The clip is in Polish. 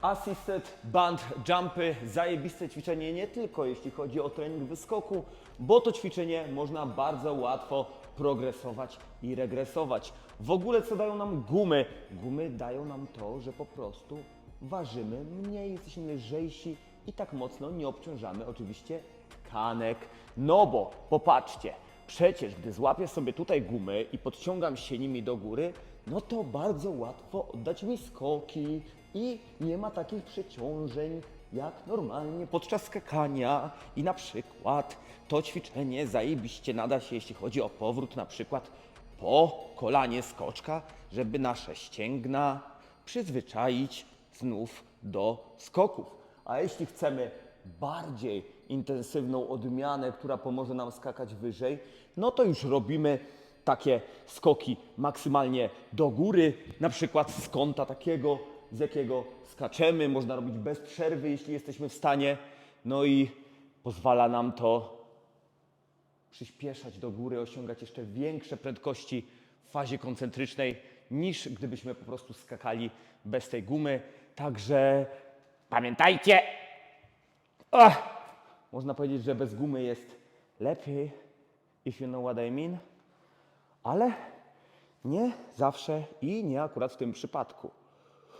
Assisted band jumpy, zajebiste ćwiczenie nie tylko jeśli chodzi o trening wyskoku, bo to ćwiczenie można bardzo łatwo progresować i regresować. W ogóle co dają nam gumy? Gumy dają nam to, że po prostu ważymy mniej, jesteśmy lżejsi i tak mocno nie obciążamy oczywiście tkanek. No bo popatrzcie, przecież gdy złapię sobie tutaj gumy i podciągam się nimi do góry, no to bardzo łatwo oddać mi skoki i nie ma takich przeciążeń jak normalnie podczas skakania i na przykład to ćwiczenie zajebiście nada się, jeśli chodzi o powrót na przykład po kolanie skoczka, żeby nasze ścięgna przyzwyczaić znów do skoków. A jeśli chcemy bardziej intensywną odmianę, która pomoże nam skakać wyżej, no to już robimy takie skoki maksymalnie do góry, na przykład z kąta takiego, z jakiego skaczemy. Można robić bez przerwy, jeśli jesteśmy w stanie. No i pozwala nam to przyspieszać do góry, osiągać jeszcze większe prędkości w fazie koncentrycznej niż gdybyśmy po prostu skakali bez tej gumy. Także pamiętajcie, można powiedzieć, że bez gumy jest lepiej, if you know what I mean, ale nie zawsze i nie akurat w tym przypadku.